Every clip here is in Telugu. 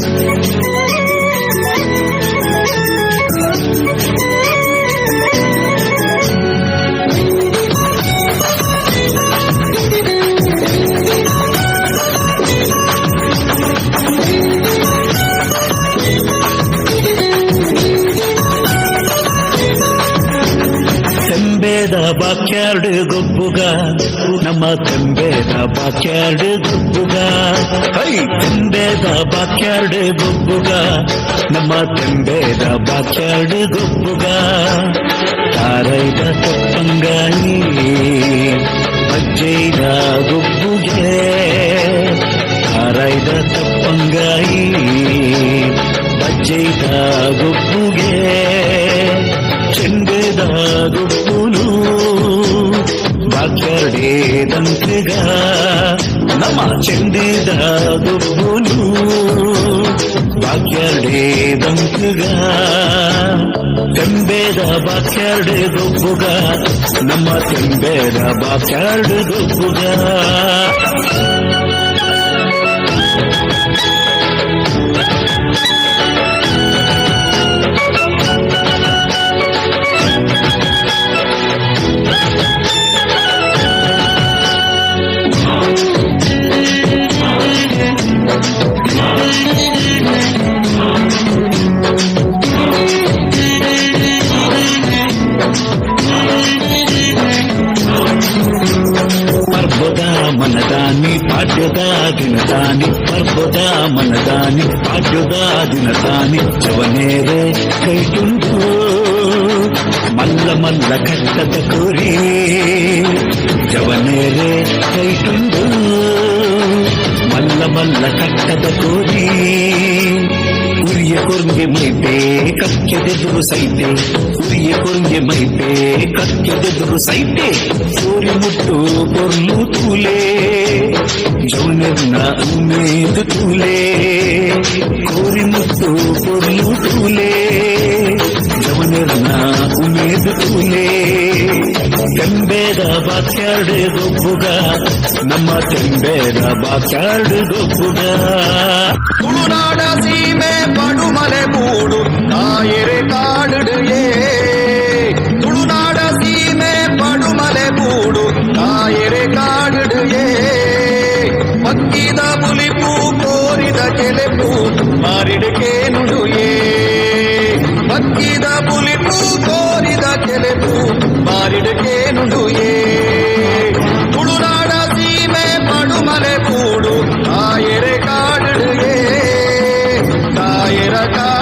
Thank you. బాచాడు గొప్పగా నమ్మ తంబేద బాచాడు గొప్పగా తంబేద బాచాడు గొప్పగా నమ్మ తంబేద బాచాడు గొప్పగా తారైద తప్పంగాని అజ్జైద గొప్పుగే తారైద తప్పంగాయి అజ్జైద గొప్ప ಕಡೆದಂತೆಗ ನಮ್ಮ ಚೆಂದಿದ ದುರ್ಗುನು ಬಾಕ್ಯರ್ಡೇದಂತೆಗ ತೆಂಬೇದ ಬಾಕ್ಯರ್ಡೆ ದುಬ್ಬುಗ ನಮ್ಮ ತೆಂಬೇದ ಬಾಕ್ಯರ್ಡ್ ದುಬ್ಬುಗ ಸರ್ವದಾ ಮನದಾನಿ ಪಾಠ್ಯದ ದಿನದಾನಿ ಚವನೇರೆ ಕೈಟುಂಟು ಮಲ್ಲ ಮಲ್ಲ ಕಟ್ಟದ ಕೋರಿ ಚವನೇರೆ ಕೈಟುಂಟು ಮಲ್ಲ ಮಲ್ಲ ಕಟ್ಟದ ಕೋರಿ ಉರಿಯ ಕೊರ್ಗೆ ಮೈತೆ ಕಕ್ಕೆದೆದುರು ಸೈತೆ ಉರಿಯ ಕೊರ್ಗೆ ಮೈತೆ ಕಕ್ಕೆದೆದುರು ಸೈತೆ ಸೂರಿ ಮುಟ್ಟು ಕೊರ್ಲು ತೂಲೇ ಜೌನೆರ್ನ ಉಮೇದು ತೂಲೆ ಕೋರಿ ಮುಟ್ಟು ಕೊರ್ಲು ತೂಲೆ ಜವನೆರ್ನ ಉಮೇದು ತೂಲೆ ತೆಂಬೇದ ಬಾಕ್ಯಾರ್ಡ್ ಗೊಬ್ಬುಗ ನಮ್ಮ ತೆಂಬೇದ ಬಾಕ್ಯಾರ್ಡ್ ಗೊಬ್ಬುಗ ತುಳುನಾಡ ಸೀಮೆ ಪಡುಮಲೆ ಮೂಡು ನಾಯರೆ ಕಾಡುಡುಯೇ ಕೋರಿದ ಕೆಲೆಪು ಮಾರಿಡುಕೆ ನುಡುಯೇ ಮಕ್ಕಿದ ಬುಲಿಪು ಕೋರಿದ ಕೆಲೆಪು ಮಾರಿಡುಕೆ ನುಡುಯೇ ತುಳುನಾಡ ಸೀಮೆ ಪಡುಮಲೆ ಮೂಡು ಆಯರೆ ಕಾಡುಡುಯೇ ಕಾಯರ ಕಾಡುಡುಯೇ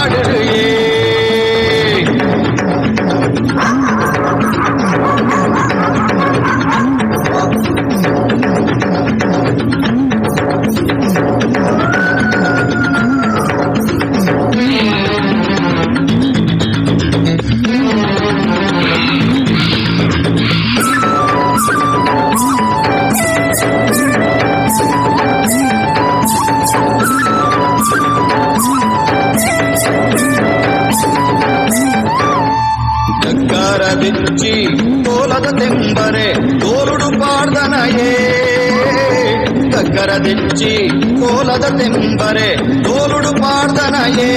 ಆರಾಧಿಸಿ ಕೋಲದ ತೆಂಬರೆ ತೋರುಡು ಪಾರ್ದನಯೇ ಕಗ್ಗರದಿಚ್ಚಿ ಕೋಲದ ತೆಂಬರೆ ತೋರುಡು ಪಾರ್ದನಯೇ